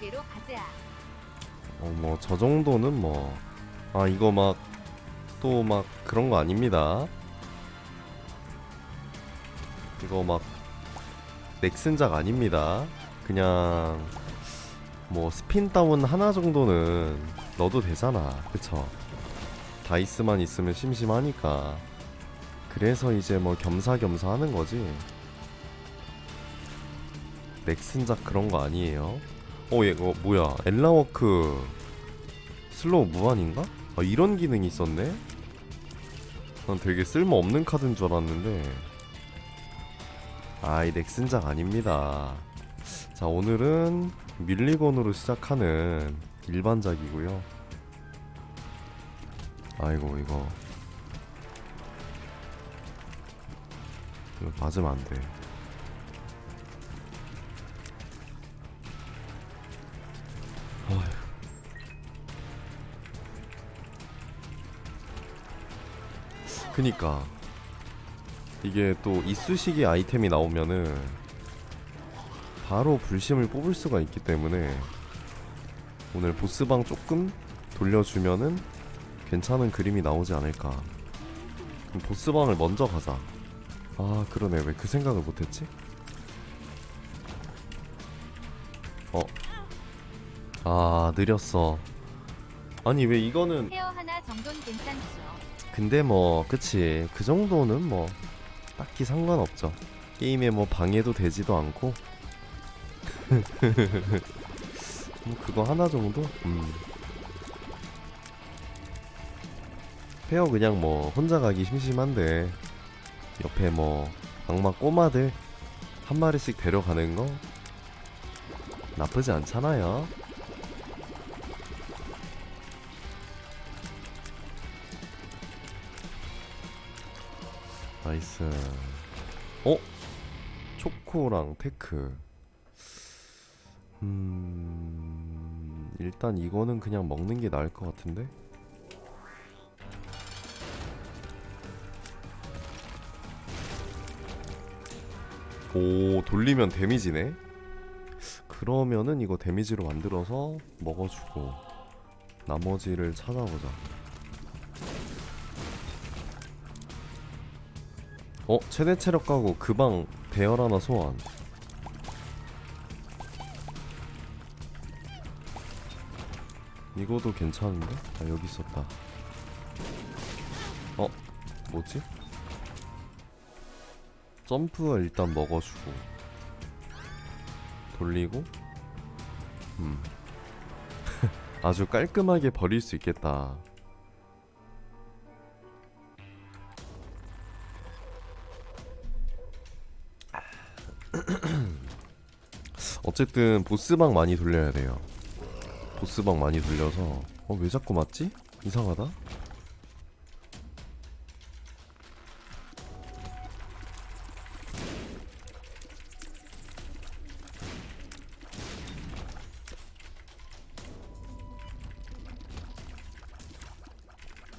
그대로 가자. 어, 뭐, 저 정도는 뭐. 아, 이거 막, 또 막, 그런 거 아닙니다. 이거 막, 넥슨작 아닙니다. 그냥, 뭐, 스핀 다운 하나 정도는 넣어도 되잖아. 그쵸? 다이스만 있으면 심심하니까. 그래서 이제 뭐, 겸사겸사 하는 거지. 넥슨작 그런 거 아니에요. 어, 얘, 어, 뭐야. 엘라워크 슬로우 무한인가? 아, 이런 기능이 있었네? 난 되게 쓸모없는 카드인 줄 알았는데. 아, 이 넥슨작 아닙니다. 자, 오늘은 밀리건으로 시작하는 일반작이고요. 아이고, 이거. 이거 맞으면 안 돼. 그니까 이게 또 이쑤시개 아이템이 나오면은 바로 불심을 뽑을 수가 있기 때문에 오늘 보스방 조금 돌려주면은 괜찮은 그림이 나오지 않을까 그럼 보스방을 먼저 가자 아 그러네 왜 그 생각을 못했지? 어? 아 느렸어 아니 왜 이거는 헤어 하나 정도는 괜찮죠. 근데 뭐 그치. 그 정도는 뭐 딱히 상관없죠. 게임에 뭐 방해도 되지도 않고. 뭐 그거 하나 정도? 음. 페어 그냥 뭐 혼자 가기 심심한데 옆에 뭐 악마 꼬마들 한 마리씩 데려가는 거? 나쁘지 않잖아요 나이스. 어? 초코랑 테크. 음, 일단 이거는 그냥 먹는 게 나을 것 같은데? 오, 돌리면 데미지네? 그러면은 이거 데미지로 만들어서 먹어주고, 나머지를 찾아보자. 어? 최대 체력 가고 그방 배열 하나 소환 이거도 괜찮은데? 아 여기 있었다 어? 뭐지? 점프 일단 먹어주고 돌리고 음 아주 깔끔하게 버릴 수 있겠다 어쨌든 보스방 많이 돌려야 돼요. 보스방 많이 돌려서 어 왜 자꾸 맞지? 이상하다.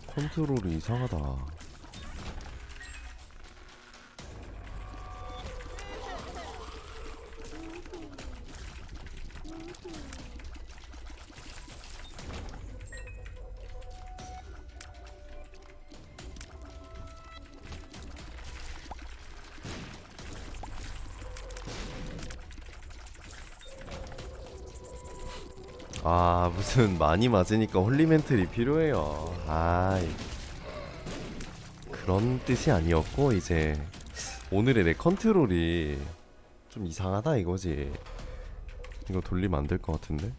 컨트롤이 이상하다. 아 무슨 많이 맞으니까 홀리멘틀이 필요해요. 아 그런 뜻이 아니었고 이제 오늘의 내 컨트롤이 좀 이상하다 이거지. 이거 돌리면 안 될 것 같은데.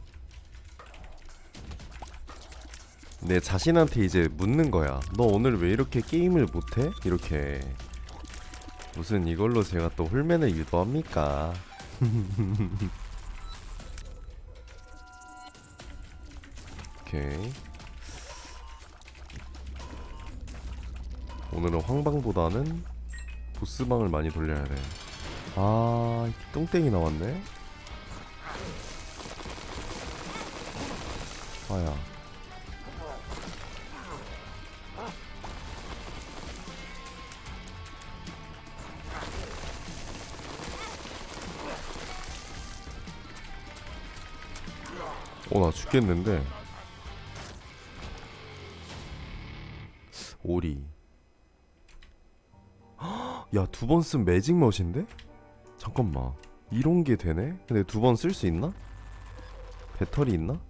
내 자신한테 이제 묻는 거야. 너 오늘 왜 이렇게 게임을 못해? 이렇게. 무슨 이걸로 제가 또 홀맨을 유도합니까? 오케이. 오늘은 황방보다는 보스방을 많이 돌려야 돼. 아, 똥땡이 나왔네. 아야. 어 나 죽겠는데 오리 야 두 번 쓴 매직 멋인데? 잠깐만 이런 게 되네? 근데 두 번 쓸 수 있나? 배터리 있나?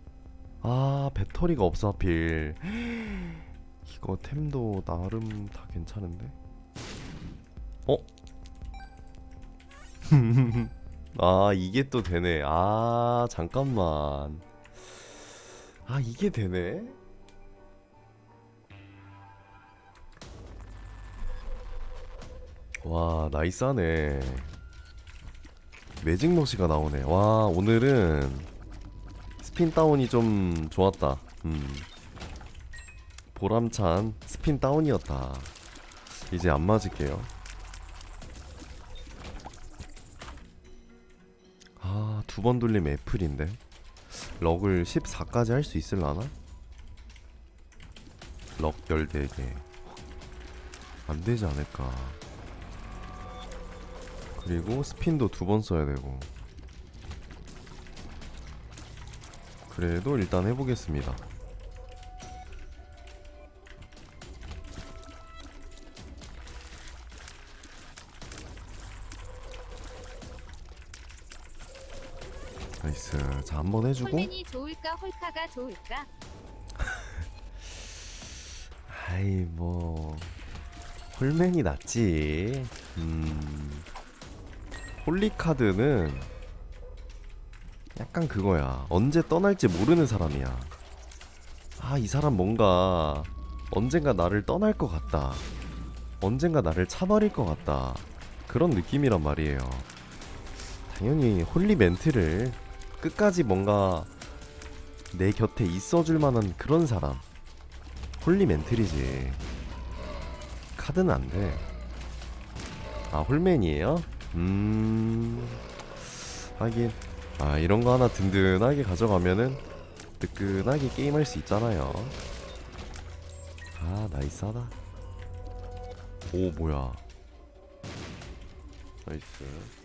아 배터리가 없어 하필 이거 템도 나름 다 괜찮은데? 어? 아 이게 또 되네 아 잠깐만 아 이게 되네 와 나이스하네 매직 머시가 나오네 와 오늘은 스핀 다운이 좀 좋았다 음 보람찬 스핀 다운이었다 이제 안 맞을게요 아, 두 번 돌리면 애플인데. 럭을 14까지 할 수 있을라나? 럭 14개. 안 되지 않을까. 그리고 스핀도 두 번 써야 되고. 그래도 일단 해보겠습니다. 나이스. 자, 한번 해주고. 홀맨이 좋을까 홀카가 좋을까? 아이 뭐 홀맨이 낫지. 음. 홀리 카드는 약간 그거야. 언제 떠날지 모르는 사람이야. 아, 이 사람 뭔가 언젠가 나를 떠날 것 같다. 언젠가 나를 차버릴 것 같다. 그런 느낌이란 말이에요. 당연히 홀리 멘트를 끝까지 뭔가 내 곁에 있어줄 만한 그런 사람. 홀리 멘틀이지. 카드는 안 돼. 아, 홀맨이에요? 음. 하긴. 아, 이런 거 하나 든든하게 가져가면은 뜨끈하게 게임할 수 있잖아요. 아, 나이스하다. 오, 뭐야. 나이스.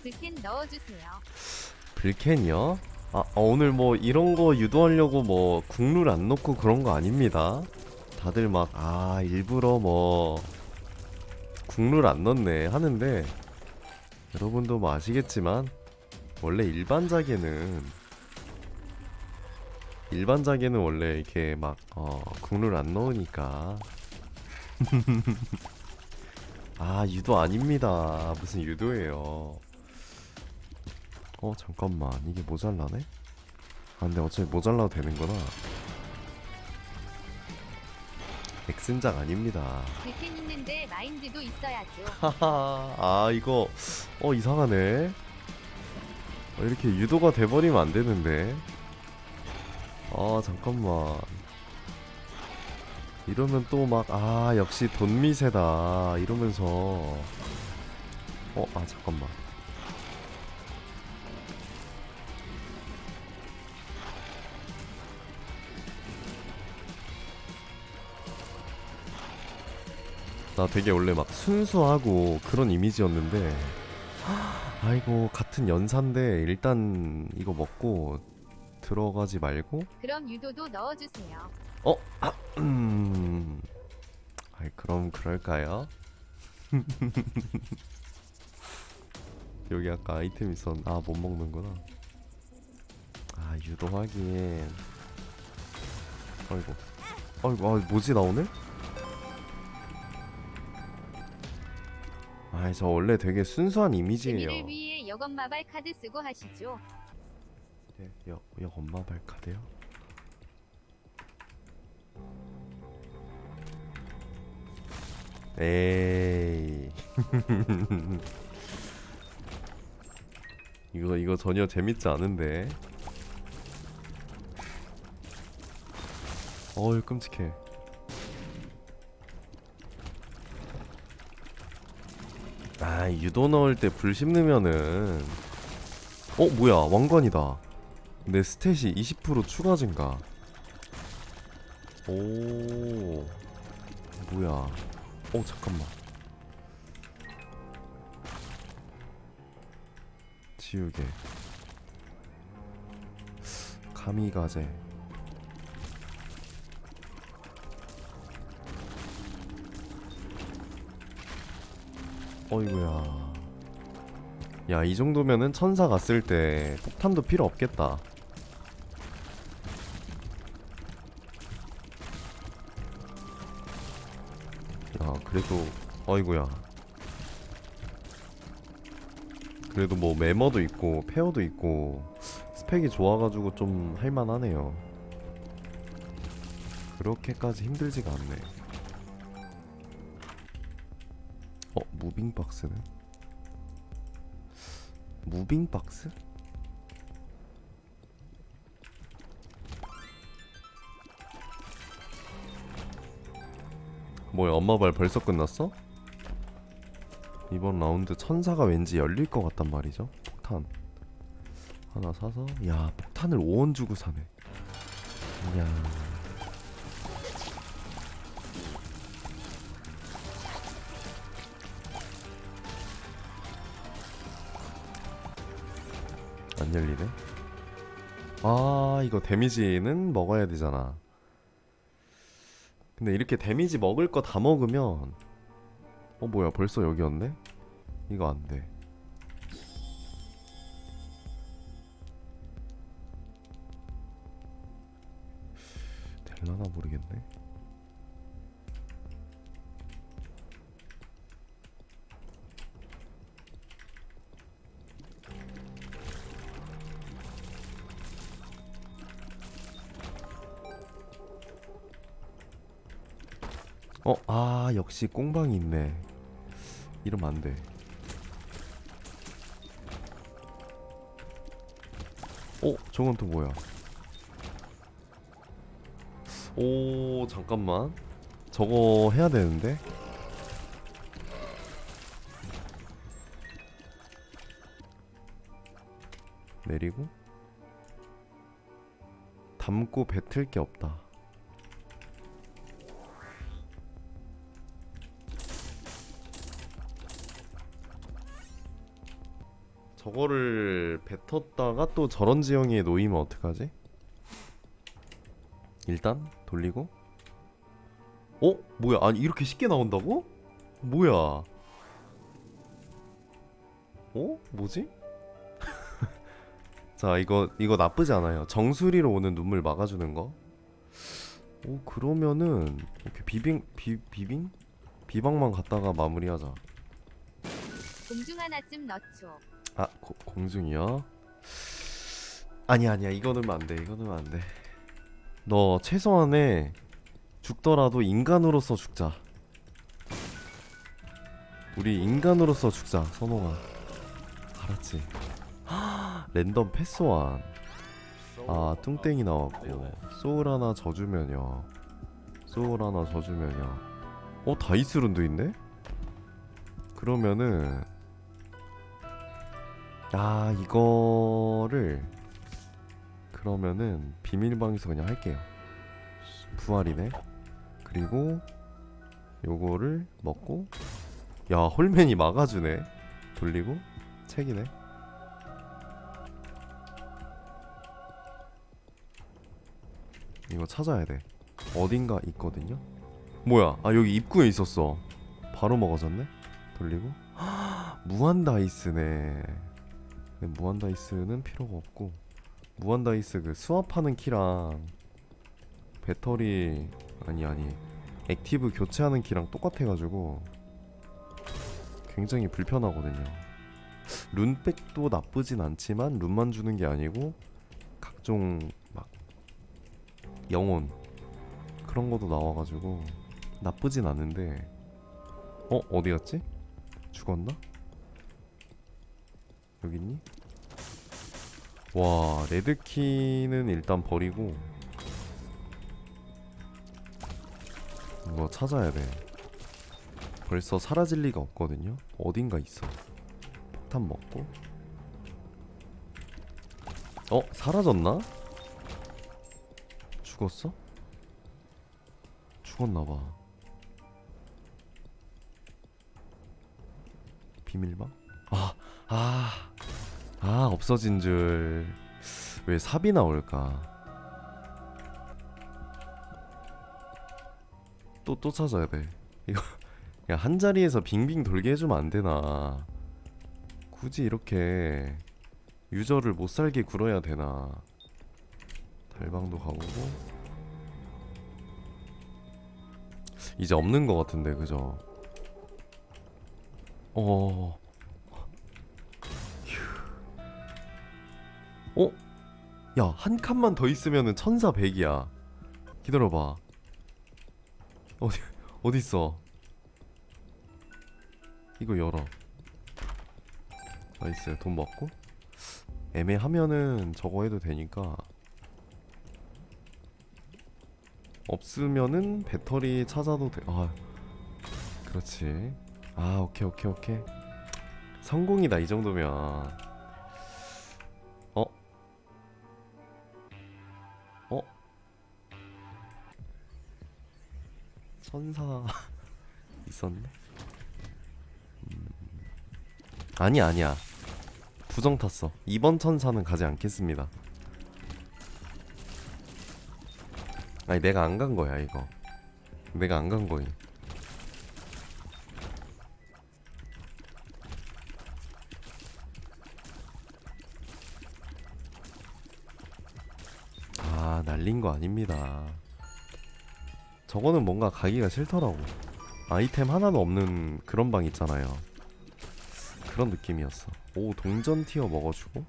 불캔 넣어주세요. 불캔이요? 아, 어, 오늘 뭐 이런 거 유도하려고 뭐 국룰 안 넣고 그런 거 아닙니다. 다들 막, 아, 일부러 뭐 국룰 안 넣네 하는데 여러분도 뭐 아시겠지만 원래 일반 자개는 일반 자개는 원래 이렇게 막 어, 국룰 안 넣으니까. 아 유도 아닙니다. 무슨 유도예요? 어 잠깐만. 이게 모자라네? 아 근데 어차피 모자라도 되는구나 엑슨작 아닙니다. 불캔 있는데 마인드도 있어야죠. 하하 아 이거 어 이상하네. 어, 이렇게 유도가 돼버리면 안 되는데. 아 잠깐만. 이러면 또 막 아 역시 돈 미세다. 이러면서. 어 아 잠깐만 나 되게 원래 막 순수하고 그런 이미지였는데 아이고 같은 연사인데 일단 이거 먹고 들어가지 말고 그럼 유도도 넣어주세요. 음 아이 그럼 그럴까요? 여기 아까 아이템 있었 아못 먹는구나 아 유도하긴 아이고 아이고 아 뭐지 나 오늘? 아이 저 원래 되게 순수한 이미지예요 재미를 위해 여건마발 카드 쓰고 하시죠. 네, 여, 여 엄마 발 카드요? 에이 이거 이거 전혀 재밌지 않은데 어이 끔찍해 아 유도 넣을 때 불 씹으면은 어 뭐야 왕관이다 내 스탯이 20% 추가 증가. 오, 뭐야? 어 잠깐만. 지우개. 가미가제. 어이구야. 야, 이 정도면은 천사 갔을 때 폭탄도 필요 없겠다. 야, 그래도 어이구야. 그래도 뭐 매머도 있고 페어도 있고 스펙이 좋아가지고 좀 할만하네요. 그렇게까지 힘들지가 않네. 무빙 박스는? 무빙 박스? 뭐야 엄마 발 벌써 끝났어? 이번 라운드 천사가 왠지 열릴 것 같단 말이죠 폭탄 하나 사서 야 폭탄을 5원 주고 사네 이야 안 열리네. 아 이거 데미지는 먹어야 되잖아. 근데 이렇게 데미지 먹을 거 다 먹으면 어 뭐야 벌써 여기였네? 이거 안돼. 될라나 모르겠네 어, 아, 역시 꽁방이 있네. 이러면 안 돼. 어, 저건 또 뭐야? 오, 잠깐만. 저거 해야 되는데? 내리고 담고 뱉을 게 없다. 저거를 뱉었다가 또 저런 지형에 놓이면 어떡하지? 일단 돌리고 어? 뭐야 아니 이렇게 쉽게 나온다고? 뭐야 어? 뭐지? 자 이거 이거 나쁘지 않아요 정수리로 오는 눈물 막아주는 거 오, 그러면은 이렇게 비빙 비, 비빙? 비방만 갔다가 마무리하자 공중 하나쯤 넣죠. 아 고, 공중이요? 아니야 아니야. 이거 넣으면 안돼. 이거 넣으면 안돼. 너 최소한에 죽더라도 인간으로서 죽자. 우리 인간으로서 죽자 선홍아 알았지? 랜덤 패스완 아 뚱땡이 나왔고. 소울 하나 져주면요. 소울 하나 져주면요. 어 다이스 룬도 있네? 그러면은 아 이거를 그러면은 비밀방에서 그냥 할게요. 부활이네. 그리고 요거를 먹고 야 홀맨이 막아주네. 돌리고 책이네. 이거 찾아야 돼. 어딘가 있거든요? 뭐야? 아 여기 입구에 있었어. 바로 먹어졌네? 돌리고. 무한 다이스네 무한 다이스는 필요가 없고 무한 다이스 그 수압하는 키랑 배터리 아니 아니 액티브 교체하는 키랑 똑같아가지고 굉장히 불편하거든요. 룬백도 나쁘진 않지만 룬만 주는 게 아니고 각종 막 영혼 그런 것도 나와가지고 나쁘진 않은데 어 어디 갔지? 죽었나? 여기 있니? 와 레드키는 일단 버리고 이거 찾아야 돼 벌써 사라질 리가 없거든요 어딘가 있어 폭탄 먹고 어? 사라졌나? 죽었어? 죽었나봐 비밀방? 아, 아, 아 없어진 줄. 왜 삽이 나올까? 또 또 찾아야 돼. 이거 야 한 자리에서 빙빙 돌게 해주면 안 되나? 굳이 이렇게 유저를 못 살게 굴어야 되나? 달방도 가보고. 이제 없는 것 같은데 그죠? 어 어? 야 한 칸만 더 있으면은 천사 100이야. 기다려봐. 어디 어디 있어? 이거 열어. 나이스. 돈 먹고? 애매하면은 저거 해도 되니까. 없으면은 배터리 찾아도 돼 아 그렇지. 아 오케이 오케이 오케이. 성공이다 이 정도면 천사 있었네? 음. 아니야 아니야. 부정 탔어. 이번 천사는 가지 않겠습니다. 아니 내가 안 간 거야 이거. 내가 안 간 거임. 아 날린 거 아닙니다 저거는 뭔가 가기가 싫더라고. 아이템 하나도 없는 그런 방 있잖아요. 그런 느낌이었어. 오 동전 티어 먹어주고?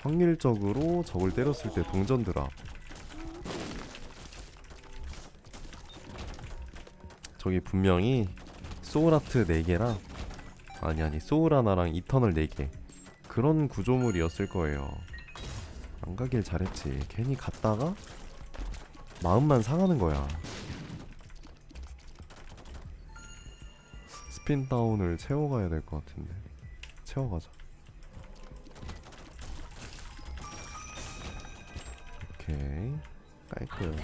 확률적으로 적을 때렸을 때 동전 드랍. 저기 분명히 소울아트 4개랑 아니 아니 소울 하나랑 이터널 4개. 그런 구조물이었을 거예요. 안 가길 잘했지. 괜히 갔다가 마음만 상하는 거야. 스핀 다운을 채워가야 될 것 같은데. 채워가자. 오케이. 깔끔.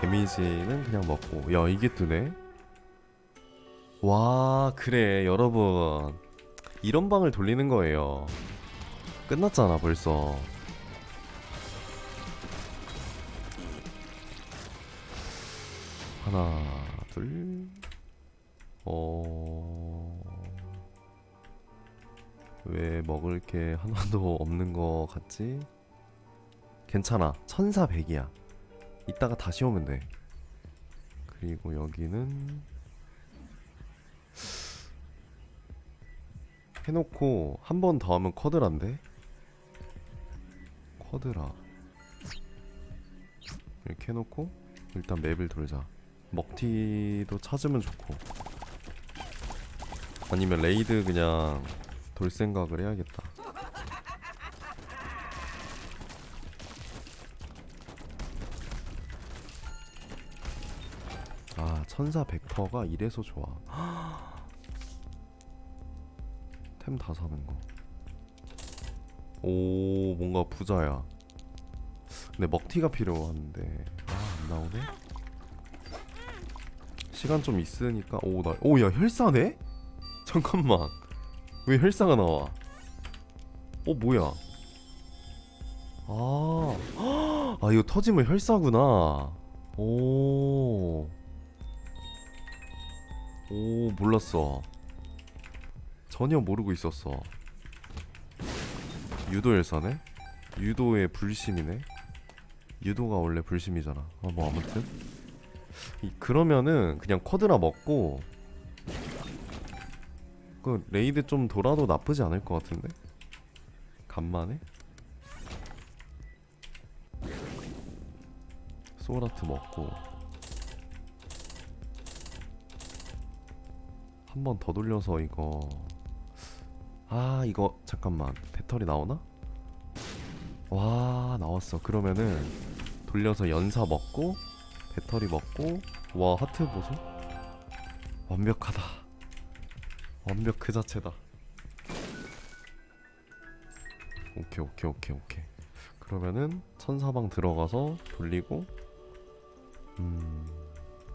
데미지는 그냥 먹고. 야 이게 뜨네? 와 그래 여러분 이런 방을 돌리는 거예요. 끝났잖아 벌써. 하나 둘. 어... 왜 먹을 게 하나도 없는 거 같지? 괜찮아. 천사 백이야. 이따가 다시 오면 돼. 그리고 여기는 해놓고 한 번 더 하면 쿼드란데? 쿼드라. 이렇게 해놓고 일단 맵을 돌자. 먹튀도 찾으면 좋고. 아니면 레이드 그냥 돌 생각을 해야겠다. 아 천사 벡터가 이래서 좋아 템 다 사는 거. 오, 뭔가 부자야. 근데 먹튀가 필요한데. 아, 안 나오네? 시간 좀 있으니까. 오, 나. 오, 야, 혈사네? 잠깐만. 왜 혈사가 나와? 어, 뭐야? 아. 아, 이거 터지면 혈사구나. 오. 오, 몰랐어. 전혀 모르고 있었어. 유도 열사네? 유도의 불심이네? 유도가 원래 불심이잖아. 어, 뭐 아무튼 이, 그러면은 그냥 쿼드라 먹고 그 레이드 좀 돌아도 나쁘지 않을 것 같은데? 간만에? 소울아트 먹고 한 번 더 돌려서 이거 아 이거 잠깐만. 배터리 나오나? 와 나왔어. 그러면은 돌려서 연사 먹고 배터리 먹고 와 하트 보소. 완벽하다. 완벽 그 자체다. 오케이 오케이 오케이 오케이. 그러면은 천사방 들어가서 돌리고 음,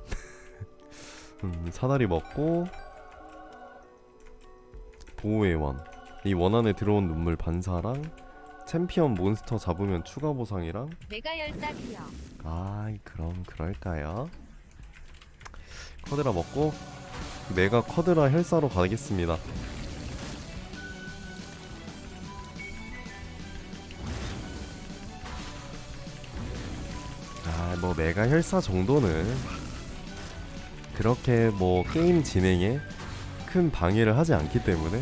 음 사다리 먹고 보호의 원. 이 원 안에 들어온 눈물 반사랑 챔피언 몬스터 잡으면 추가 보상이랑 메가 기어. 아이 그럼 그럴까요? 쿼드라 먹고 메가 쿼드라 헬사로 가겠습니다. 아, 뭐 메가 헬사 정도는 그렇게 뭐 게임 진행에 큰 방해를 하지 않기 때문에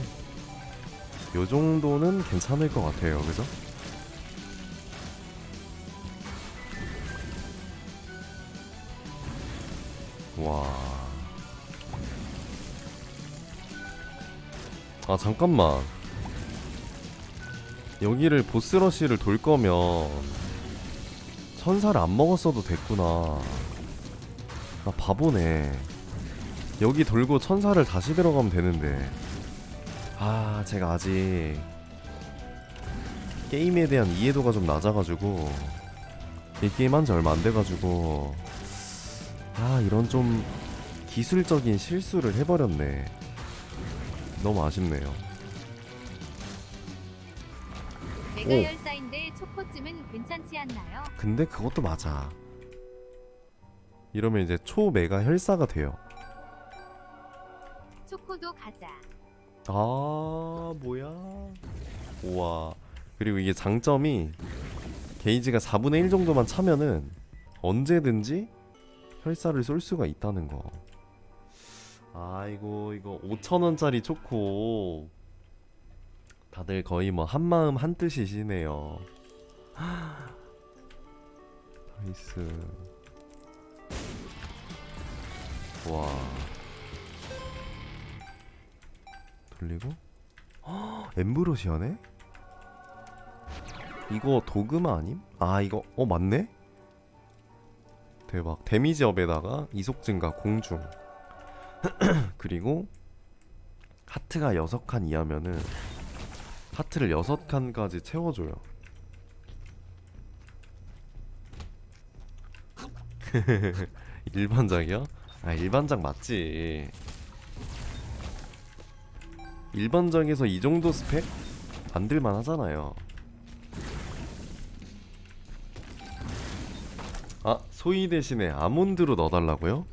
요 정도는 괜찮을 것 같아요. 그죠? 와. 아, 잠깐만. 여기를 보스러시를 돌 거면 천사를 안 먹었어도 됐구나. 나 바보네. 여기 돌고 천사를 다시 들어가면 되는데. 아, 제가 아직 게임에 대한 이해도가 좀 낮아가지고 이 게임 한 지 얼마 안 돼가지고 아 이런 좀 기술적인 실수를 해버렸네 너무 아쉽네요 오. 열사인데 초코쯤은 괜찮지 않나요? 근데 그것도 맞아 이러면 이제 초메가 혈사가 돼요 초코도 가자. 아 뭐야? 우와. 그리고 이게 장점이 게이지가 4분의 1 정도만 차면은 언제든지 혈사를 쏠 수가 있다는 거. 아이고 이거 5천원짜리 초코. 다들 거의 뭐 한마음 한뜻이시네요. 나이스. 와 돌리고 엠브로시아네? 이거 도그마 아님? 아 이거 어 맞네? 대박 데미지 업에다가 이속 증가 공중 그리고 하트가 6칸 이하면은 하트를 6칸까지 채워줘요 일반작이야? 아 일반작 맞지 일반작에서 이 정도 스펙? 만들만 하잖아요 아 소이 대신에 아몬드로 넣어달라고요?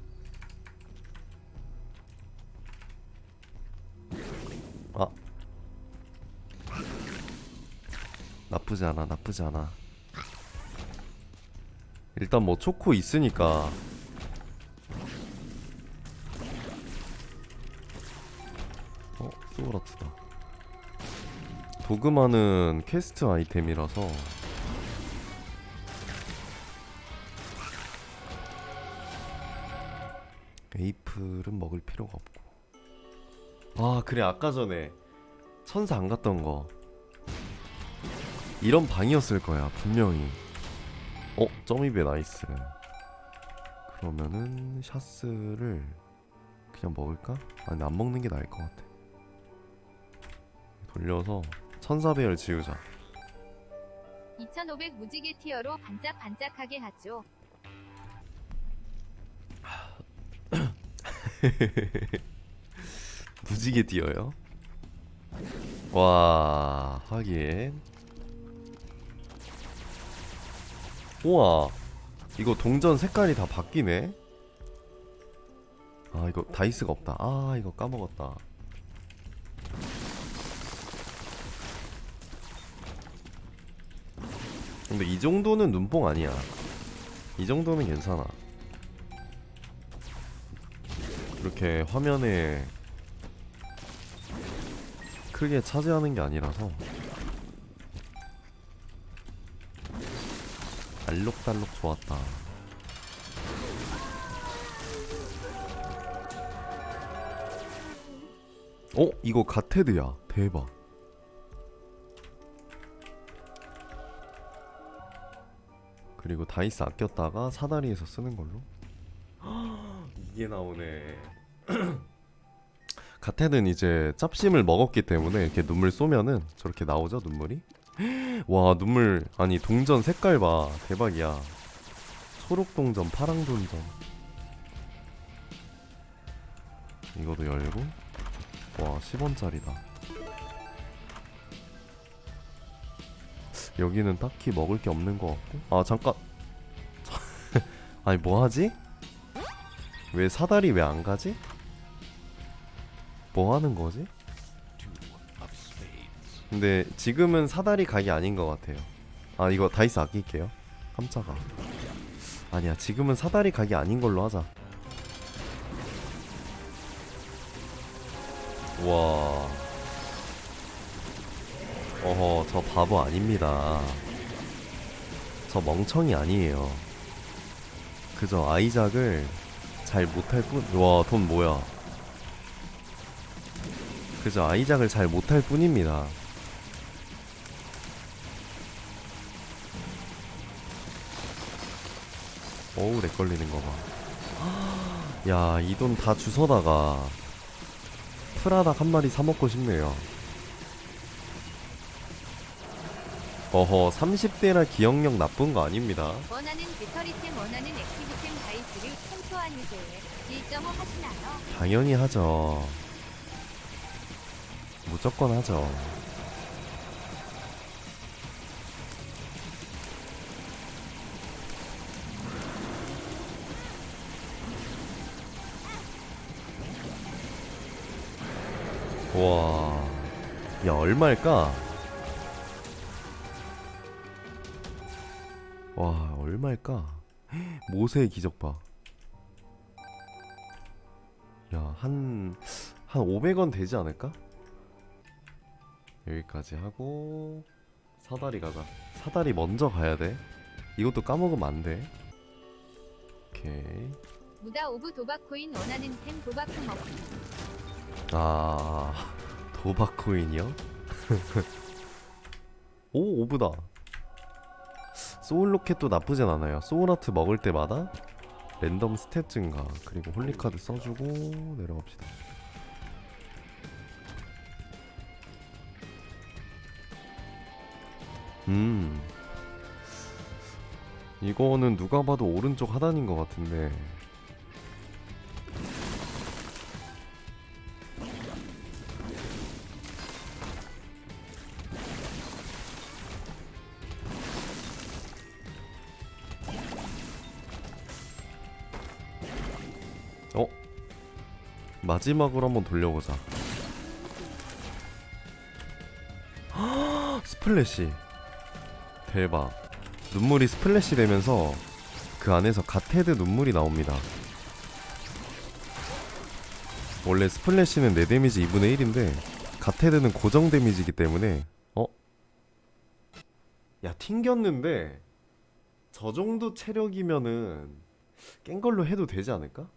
아 나쁘지 않아 나쁘지 않아 일단 뭐 초코 있으니까 소울아트다. 도그마는 퀘스트 아이템이라서. 에이플은 먹을 필요가 없고. 아 그래 아까 전에 천사 안 갔던 거. 이런 방이었을 거야 분명히. 어 점입에 나이스. 그러면은 샤스를 그냥 먹을까? 아니 안 먹는 게 나을 것 같아 돌려서 천사배열 지우자. 2500 무지개 티어로 반짝반짝하게 하죠. 무지개 뛰어요? 와 하긴. 우와 이거 동전 색깔이 다 바뀌네? 아 이거 다이스가 없다. 아 이거 까먹었다 근데 이 정도는 눈뽕 아니야. 이 정도는 괜찮아. 이렇게 화면에 크게 차지하는 게 아니라서. 알록달록 좋았다. 어? 이거 가테드야. 대박 그리고 다이스 아꼈다가 사다리에서 쓰는 걸로. 이게 나오네. 가테는 이제 짭심을 먹었기 때문에 이렇게 눈물 쏘면은 저렇게 나오죠 눈물이? 와 눈물. 아니 동전 색깔 봐. 대박이야. 초록 동전 파랑 동전. 이거도 열고. 와 10원짜리다 여기는 딱히 먹을 게 없는 것 같고. 아 잠깐. 아니 뭐하지? 왜 사다리 왜 안 가지? 뭐 하는 거지? 근데 지금은 사다리 각이 아닌 것 같아요. 아 이거 다이스 아낄게요. 깜짝아. 아니야 지금은 사다리 각이 아닌 걸로 하자. 와 어허 저 바보 아닙니다. 저 멍청이 아니에요. 그저 아이작을 잘 못할 뿐와돈 뭐야. 그저 아이작을 잘 못할 뿐입니다. 어우 렉 걸리는 거 봐. 야 이 돈 다 주워다가 프라닭 한 마리 사 먹고 싶네요 어허 30대라 기억력 나쁜 거 아닙니다 원하는 배터리템 원하는 액티브템 다이스를 청소하니세 1.5 하시나요? 당연히 하죠 무조건 하죠 와, 야 얼마일까? 와 얼마일까? 모세의 기적 봐. 야, 한, 한 500원 되지 않을까? 여기까지 하고, 사다리 가자. 사다리 먼저 가야 돼. 이것도 까먹으면 안 돼. 오케이. 무다 오브 도박 코인 원하는 템 도박 먹기. 아, 도박 코인이요? 오, 오브다. 소울 로켓도 나쁘진 않아요. 소울 아트 먹을 때마다 랜덤 스탯 증가, 그리고 홀리카드 써주고 내려갑시다. 음. 이거는 누가 봐도 오른쪽 하단인 것 같은데. 마지막으로 한번 돌려보자. 스플래시. 대박. 눈물이 스플래시 되면서 그 안에서 갓헤드 눈물이 나옵니다. 원래 스플래시는 내 데미지 2분의 1인데 갓헤드는 고정 데미지이기 때문에 어? 야 튕겼는데 저 정도 체력이면은 깬 걸로 해도 되지 않을까?